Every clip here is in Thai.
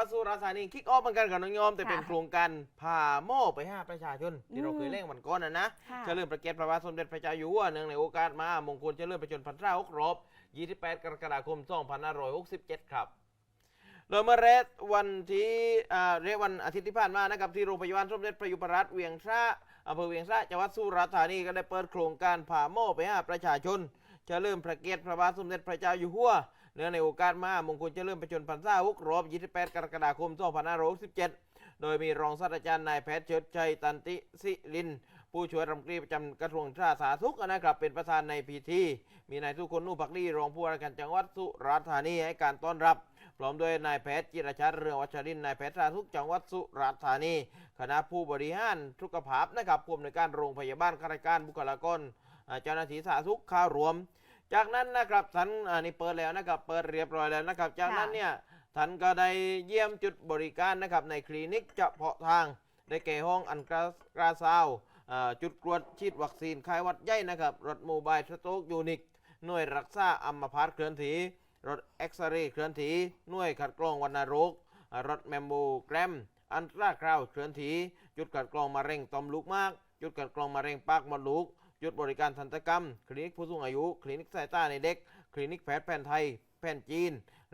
วัดสุราษฎร์ธานีคิกออฟเหมือนกันกับน้องยอมแต่เป็นค่ะโครงการพาโม่ไปห้าประชาชน ที่เราอืมเคยเล่นวันก่อนนะนะค่ะ เฉลิมพระเกียรติพระบาทสมเด็จพระเจ้าอยู่หัวเนื่องในโอกาสมามงคลเฉลิมพระชนมพรรษาหกรอบ28 กรกฎาคม 2567 ครับ โดยเมื่อเรศวันที่อ่าเรศวันอาทิตย์ที่ผ่านมานะครับที่โรงพยาบาลสมเด็จพระยุพราชเวียงสะอำเภอเวียงสะจังหวัดสุราษฎร์ธานีก็ได้เปิดโครงการพาโม่ไปหาประชาชน เฉลิมพระเกียรติพระบาทสมเด็จพระเจ้าอยู่หัว เนื่องในโอกาสมามงคลจะเฉลิมพระชนมพรรษาหกรอบ28 กรกฎาคม 2567 โดยมีรองศาสตราจารย์นายแพทย์เชิดชัยตันติสิลิน ผู้ช่วยรัฐมนตรีประจำกระทรวงสาธารณสุขนะครับเป็นประธานในพิธี มีนายสุคนนุพักดีรองผู้ว่าการจังหวัดสุราษฎร์ธานีให้การต้อนรับพร้อมด้วยนายแพทย์จิรชัดเรืองวัชรินทร์นายแพทย์สาธารณสุขจังหวัดสุราษฎร์ธานีคณะผู้บริหารสุขภาพนะครับผู้อำนวยการโรงพยาบาลข้าราชการบุคลากรอาเจ้าหน้าที่สาธารณสุขข้ารวม จากนั้นนะครับท่านอันนี้เปิดแล้วนะครับเปิดเรียบร้อยแล้วนะครับ จากนั้นเนี่ยท่านก็ได้เยี่ยมจุดบริการนะครับในคลินิกเฉพาะทางได้แก่ห้องอันกรากราซาวด์อ่าจุดตรวจฉีดวัคซีนคลายหวัดใหญ่นะครับ รถโมบายสโตกยูนิคหน่วยรักษาอัมพาตเคลื่อนที่รถเอ็กซเรย์เคลื่อนที่หน่วยขัดกรองวัณโรคอ่ารถแมมโมแกรม อันตราคราวด์เคลื่อนที่จุดขัดกรองมะเร็งต่อมลูกหมาก จุดขัดกรองมะเร็งปากมดลูก จุดบริการทันตกรรม คลินิกผู้สูงอายุ คลินิกสายตาในเด็ก คลินิกแพทย์แผนไทย แผนจีน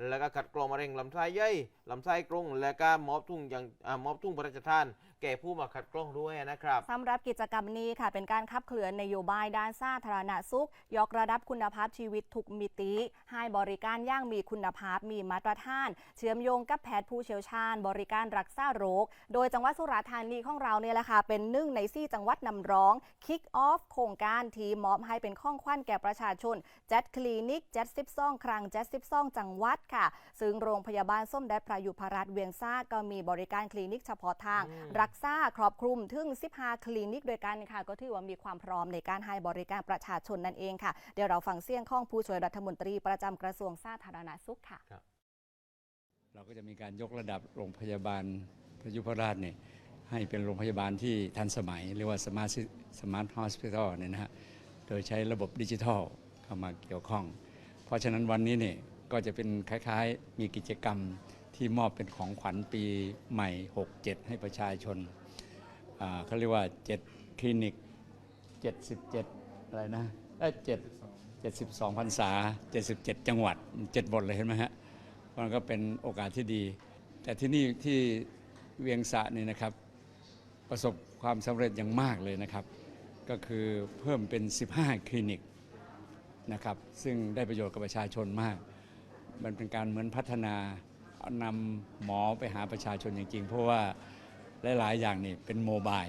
แล้วก็ขัดกรองมะเร็งลำไส้ใหญ่ลำไส้กรงและก็มอบทุ่งอย่างอ่ามอบทุ่งพระราชทาน แก่ผู้มาขัดกรองด้วยนะครับ สำหรับกิจกรรมนี้ค่ะ เป็นการขับเคลื่อนนโยบายด้านสาธารณสุข ยกระดับคุณภาพชีวิตทุกมิติ ให้บริการย่างมีคุณภาพมีมาตรฐาน เชื่อมโยงกับแพทย์ผู้เชี่ยวชาญ บริการรักษาโรค โดยจังหวัดสุราษฎร์ธานีของเราเนี่ยแหละค่ะเป็นหนึ่งในสี่จังหวัดนำร้องคิกออฟโครงการที่มอบให้เป็นข้องขวัญแก่ประชาชน จัดคลินิกจัด12 ครั้งจัด12 จังหวัดค่ะ ซึ่งโรงพยาบาลส้มเด็จพระยุพราชเวียงซ่าก็มีบริการคลินิกเฉพาะทางอืมรักษาครอบคลุมถึง 15 คลินิกด้วยกันค่ะ ก็ถือว่ามีความพร้อมในการให้บริการประชาชนนั่นเองค่ะ เดี๋ยวเราฟังเสียงของผู้ช่วยรัฐมนตรีประจำกระทรวงสาธารณสุขค่ะ เราก็จะมีการยกระดับโรงพยาบาลพระยุพราชเนี่ยให้เป็นโรงพยาบาลที่ทันสมัย เรียกว่าสมาร์ทสมาร์ทฮอสพิทอลเนี่ยนะฮะ โดยใช้ระบบดิจิทัลเข้ามาเกี่ยวข้อง เพราะฉะนั้นวันนี้เนี่ย ก็จะเป็นคล้ายๆ มีกิจกรรมที่มอบเป็นของขวัญปีใหม่ 67 ให้ประชาชนเขาเรียกว่า 7 คลินิก 77 อะไรนะเอ้ย7 72พรรษา 77 จังหวัด 7 บทเลยเห็นไหมฮะมันก็เป็นโอกาสที่ดี แต่ที่นี่ที่เวียงสะนี่นะครับ ประสบความสำเร็จอย่างมากเลยนะครับ ก็คือเพิ่มเป็น 15 คลินิกนะครับ ซึ่งได้ประโยชน์กับประชาชนมาก มันเป็นการเหมือนพัฒนานำหมอไปหาประชาชนจริงๆ เพราะว่าหลาย ๆ อย่างนี่เป็นโมบาย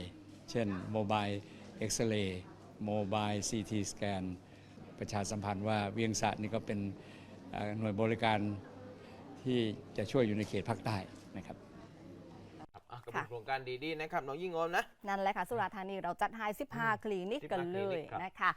เช่นโมบายเอ็กซเรย์โมบายซีทีสแกนประชาสัมพันธ์ว่าเวียงสะนี่ก็เป็นเอ่อหน่วยบริการที่จะช่วยอยู่ในเขตภาคใต้นะครับครับอะก็เป็นโครงการดีๆนะครับน้องยิ่งออมนะ นั่นแหละค่ะ สุราษฎร์ธานีเราจัดให้15คลินิกกันเลย15คลินิกครับนะคะ